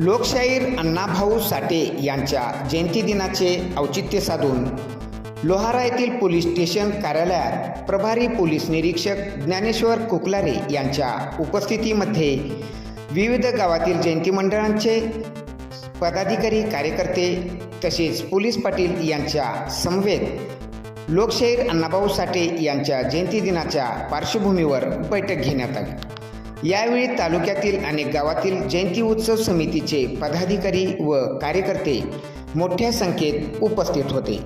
लोकशाहीर अण्णाभाऊ साठे यांच्या जयंतीदिनाचे औचित्य साधून लोहारा येथील पोलीस स्टेशन कार्यालयात प्रभारी पोलीस निरीक्षक ज्ञानेश्वर कुकलारे यांच्या उपस्थितीमध्ये विविध गावातील जयंती मंडळांचे पदाधिकारी कार्यकर्ते तसेच पोलीस पाटील यांच्या समवेत लोकशाहीर अण्णाभाऊ साठे यांच्या जयंतीदिनाच्या पार्श्वभूमीवर बैठक घेण्यात आली. यावेळी तालुक्यातील अनेक गावातील जयंती उत्सव समितीचे पदाधिकारी व कार्यकर्ते मोठ्या संख्येत उपस्थित होते.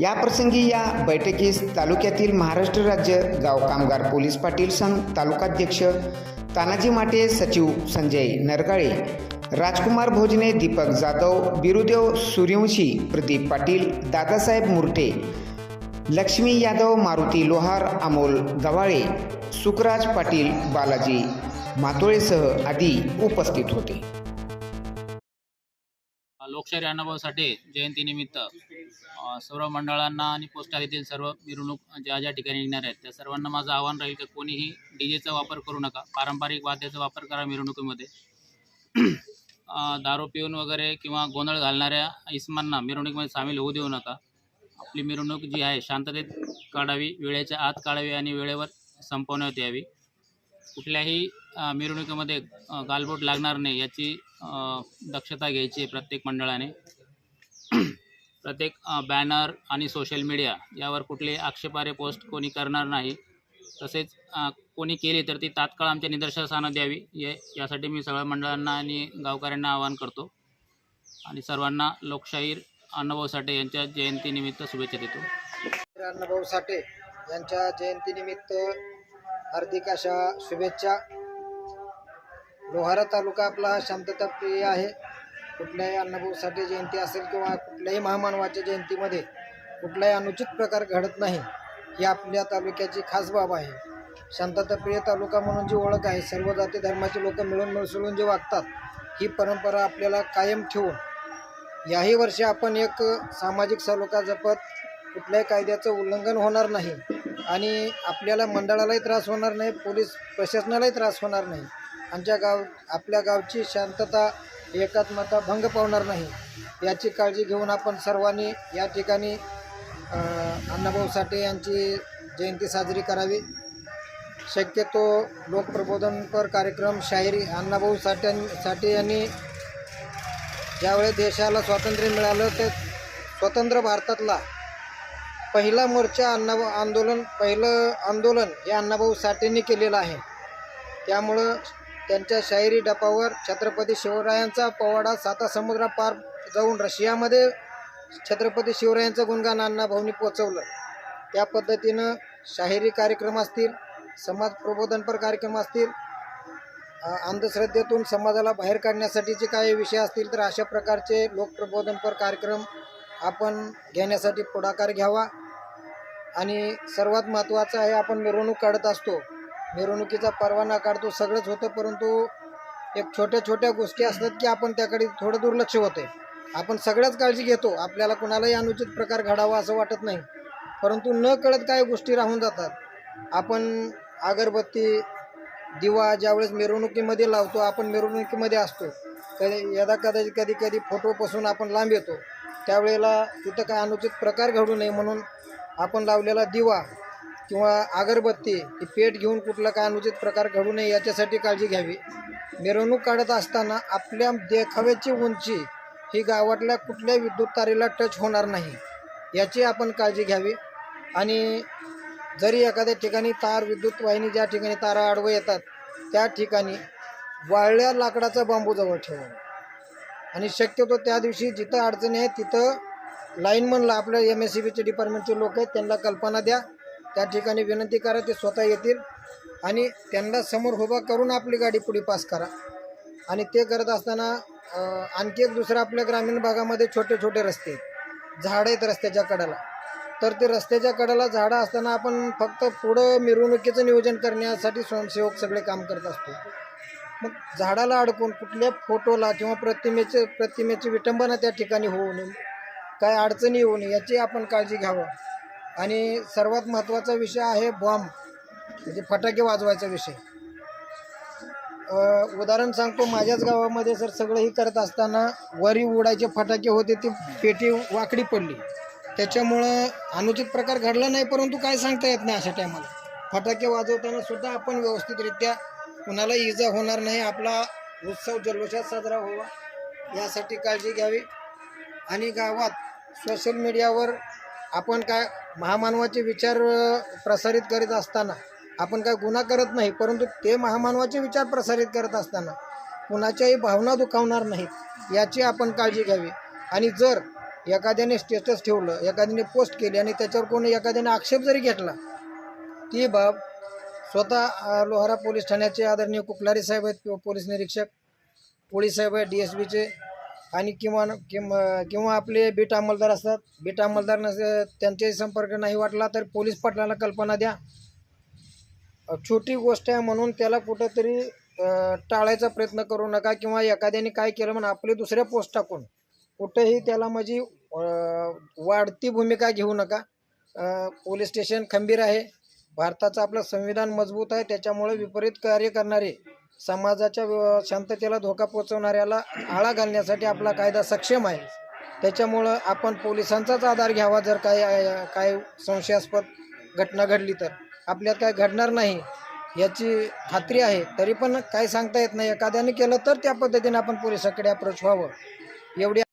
याप्रसंगी या बैठकीस तालुक्यातील महाराष्ट्र राज्य गाव कामगार पोलीस पाटील संघ तालुकाध्यक्ष तानाजी माटे सचिव संजय नरगाळे राजकुमार भोजने दीपक जाधव बिरुदेव सूर्यवंशी प्रदीप पाटील दादासाहेब मुर्टे लक्ष्मी यादव मारुती लोहार अमोल गवाळे सुखराज पाटील बालाजी मातोळेसह आदी उपस्थित होते. लोकशाही अण्णाभाऊ साठे जयंतीनिमित्त सर्व मंडळांना आणि पोस्टात येथील सर्व मिरवणूक ज्या ज्या ठिकाणी निघणार आहेत त्या सर्वांना माझं आव्हान राहील की कोणीही डी जेचा वापर करू नका पारंपरिक वाद्याचा वापर करा मिरवणुकीमध्ये. दारू पिऊन वगैरे किंवा गोंधळ घालणाऱ्या इसमांना मिरवणुकीमध्ये सामील होऊ देऊ नका. आपली मिरवणूक जी आहे शांततेत काढावी वेळेच्या आत काढावी आणि वेळेवर संपवण्यात यावी. कुठल्याही मिरवणुकीमध्ये गालबोट लागणार नाही याची दक्षता घ्यायची आहे प्रत्येक मंडळाने. प्रत्येक बॅनर आणि सोशल मीडिया यावर कुठले आक्षेपारे पोस्ट कोणी करणार नाही. तसेच कोणी केली तर ती तात्काळ आमच्या निदर्शनास द्यावी. हे यासाठी मी सगळ्या मंडळांना आणि गावकऱ्यांना आवाहन करतो. आणि सर्वांना लोकशाहीर अण्णाभाऊ साठे यांच्या जयंतीनिमित्त शुभेच्छा देतो. अण्णाभाऊ साठे यांच्या जयंतीनिमित्त हार्दिक अशा शुभेच्छा. लोहारा तालुका आपला हा शांतताप्रिय आहे. कुठल्याही अण्णाभाऊ साठे जयंती असेल किंवा कुठल्याही महामानवाच्या जयंतीमध्ये कुठलाही अनुचित प्रकार घडत नाही ही आपल्या तालुक्याची खास बाब आहे. शांतताप्रिय तालुका म्हणून जी ओळख आहे सर्व जाती धर्माचे लोक मिळून मिसळून जे वागतात ही परंपरा आपल्याला कायम ठेवून याही वर्षी आपण एक सामाजिक सलोखा जपत कुठल्याही कायद्याचं उल्लंघन होणार नाही आणि आपल्याला मंडळालाही त्रास होणार नाही पोलीस प्रशासनालाही त्रास होणार नाही. आमच्या गाव आपल्या गावची शांतता एकात्मता भंग पावणार नाही. याची काळजी घेऊन आपण सर्वांनी या ठिकाणी अण्णाभाऊ साठे यांची जयंती साजरी करावी. शक्यतो लोकप्रबोधनपर कार्यक्रम शाहिरी अण्णाभाऊ साठे साठे यांनी ज्यावेळेस देशाला स्वातंत्र्य मिळालं ते स्वतंत्र भारतातला पहिला मोर्चा अण्णाभाऊ आंदोलन पहिलं आंदोलन हे अण्णाभाऊ साठेंनी केलेलं आहे. त्यामुळं त्यांच्या शाहिरी डपावर छत्रपती शिवरायांचा पोवाडा साता समुद्रापार जाऊन रशियामध्ये छत्रपती शिवरायांचं गुणगान अण्णाभाऊनी पोचवलं. त्या पद्धतीनं शाहिरी कार्यक्रम असतील समाज प्रबोधनपर कार्यक्रम असतील अंधश्रद्धेतून समाजाला बाहेर काढण्यासाठीचे काही विषय असतील तर अशा प्रकारचे लोकप्रबोधनपर कार्यक्रम आपण घेण्यासाठी पुढाकार घ्यावा. आणि सर्वात महत्त्वाचं आहे आपण मिरवणूक काढत असतो. मिरवणुकीचा परवाना काढतो सगळंच होतं परंतु एक छोट्या छोट्या गोष्टी असतात की आपण त्याकडे थोडं दुर्लक्ष होते आपण सगळ्याच काळजी घेतो आपल्याला कुणालाही अनुचित प्रकार घडावा असं वाटत नाही. परंतु न कळत काही गोष्टी राहून जातात. आपण अगरबत्ती दिवा ज्यावेळेस मिरवणुकीमध्ये लावतो आपण मिरवणुकीमध्ये असतो. कधी यदा कदाचित कधी कधी फोटोपासून आपण लांब येतो. त्यावेळेला तिथं काय अनुचित प्रकार घडू नये म्हणून आपण लावलेला दिवा किंवा अगरबत्ती ही पेट घेऊन कुठला काय अनुचित प्रकार घडू नये याच्यासाठी काळजी घ्यावी. मिरवणूक काढत असताना आपल्या देखाव्याची उंची ही गावातल्या कुठल्या विद्युत तारेला टच होणार नाही. याची आपण काळजी घ्यावी. आणि जरी एखाद्या ठिकाणी तार विद्युत वाहिनी ज्या ठिकाणी तारा आडवं येतात त्या ठिकाणी वाळल्या लाकडाचा बांबू जवळ ठेवा. आणि शक्यतो त्या दिवशी जिथं अडचणी आहे तिथं लाईनमनला आपल्या एम एस सी बीचे डिपार्टमेंटचे लोक आहेत त्यांना कल्पना द्या. त्या ठिकाणी विनंती करा ते स्वतः येतील. आणि त्यांना समोर उभा करून आपली गाडी पुढे पास करा. आणि ते करत असताना आणखी एक दुसरं आपल्या ग्रामीण भागामध्ये छोटे छोटे रस्ते आहेत. झाडं आहेत रस्त्याच्या कडेला. तर ते रस्त्याच्या कडेला झाडं असताना आपण फक्त पुढं मिरवणुकीचं नियोजन करण्यासाठी स्वयंसेवक सगळे काम करत असतो. मग झाडाला अडकून कुठल्या फोटोला किंवा प्रतिमेचे प्रतिमेची विटंबना त्या ठिकाणी होऊ नये काय अडचणी येऊ नये याची आपण काळजी घ्यावं. आणि सर्वात महत्त्वाचा विषय आहे बॉम्ब म्हणजे फटाके वाजवायचा विषय. उदाहरण सांगतो माझ्याच गावामध्ये सर सगळंही करत असताना वरी उडायचे फटाके होते ती पेटी वाकडी पडली. त्याच्यामुळं अनुचित प्रकार घडला नाही परंतु काय सांगता येत नाही अशा टायमाला फटाके वाजवताना सुद्धा आपण व्यवस्थितरित्या कुणाला इजा होणार नाही. आपला उत्सव जल्लोषात साजरा व्हावा यासाठी काळजी घ्यावी. आणि गावात सोशल मीडियावर आपण काय महामानवाचे विचार प्रसारित करीत असताना आपण काय गुन्हा करत नाही परंतु ते महामानवाचे विचार प्रसारित करत असताना कुणाच्याही भावना दुखावणार नाहीत याची आपण काळजी घ्यावी. आणि जर एखाद्याने स्टेटस ठेवलं एखाद्याने पोस्ट केली आणि त्याच्यावर कोणी एखाद्याने आक्षेप जरी घेतला ती बाब स्वतः लोहारा पोलीस ठाण्याचे आदरणीय कुकलारी साहेब आहेत पोलीस निरीक्षक पोलीस साहेब आहेत डी एस बीचे आणि किंवा किंवा किंवा आपले बीट अंमलदार असतात. बीट अंमलदार नस त्यांच्याही संपर्क नाही वाटला तर पोलीस पाटलाला कल्पना द्या. छोटी गोष्ट आहे म्हणून त्याला कुठंतरी टाळायचा प्रयत्न करू नका किंवा एखाद्याने काय केलं म्हणून आपले दुसऱ्या पोस्ट टाकून. कुठेही त्याला माझी वाढती भूमिका घेऊ नका. पोलीस स्टेशन खंबीर आहे. भारताचं आपलं संविधान मजबूत आहे. त्याच्यामुळे विपरीत कार्य करणारे समाजाच्या शांततेला धोका पोचवणाऱ्याला आळा घालण्यासाठी आपला कायदा सक्षम आहे. त्याच्यामुळं आपण पोलिसांचाच आधार घ्यावा जर काय काय संशयास्पद घटना घडली तर. आपल्यात काय घडणार नाही याची खात्री आहे. तरी पण काय सांगता येत नाही. एखाद्याने केलं तर त्या पद्धतीने आपण पोलिसाकडे अप्रोच व्हावं. एवढी